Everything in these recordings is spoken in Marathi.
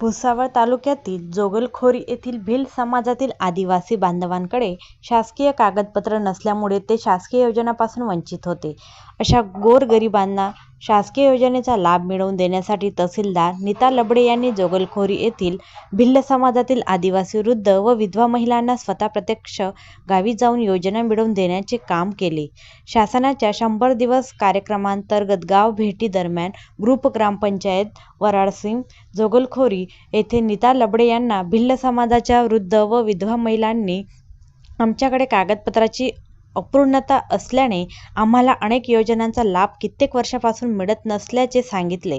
भुसावळ तालुक्यातील जोगलखोरी येथील भिल समाजातील आदिवासी बांधवांकडे शासकीय कागदपत्र नसल्यामुळे ते शासकीय योजनापासून वंचित होते. अशा गोरगरिबांना शासकीय योजनेचा लाभ मिळवून देण्यासाठी तहसीलदार नीता लबडे यांनी जोगलखोरी येथील भिल्ल समाजातील आदिवासी, वृद्ध व विधवा महिलांना स्वतः प्रत्यक्ष गावी जाऊन योजना मिळवून देण्याचे काम केले. शासनाच्या शंभर दिवस कार्यक्रमांतर्गत गाव भेटी दरम्यान ग्रुप ग्रामपंचायत वराडसिंग जोगलखोरी येथे नीता लबडे यांना भिल्ल समाजाच्या वृद्ध व विधवा महिलांनी आमच्याकडे कागदपत्राची अपूर्णता असल्याने आम्हाला अनेक योजनांचा लाभ कित्येक वर्षापासून मिळत नसल्याचे सांगितले.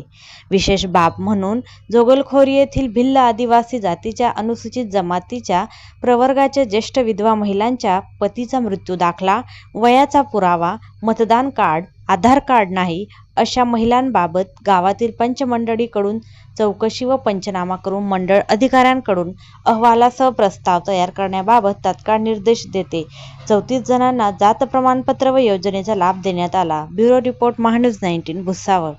विशेष बाब म्हणून जोगलखोरी येथील भिल्ल आदिवासी जातीच्या अनुसूचित जमातीच्या प्रवर्गाच्या ज्येष्ठ विधवा महिलांच्या पतीचा मृत्यू दाखला, वयाचा पुरावा, मतदान कार्ड, आधार कार्ड नाही अशा महिलांबाबत गावातील पंचमंडळीकडून चौकशी व पंचनामा करून मंडळ अधिकाऱ्यांकडून अहवालासह प्रस्ताव तयार करण्याबाबत तात्काळ निर्देश देते. चौतीस जणांना जात प्रमाणपत्र व योजनेचा लाभ देण्यात आला. Bureau report MahaNews nineteen, Bhusawal.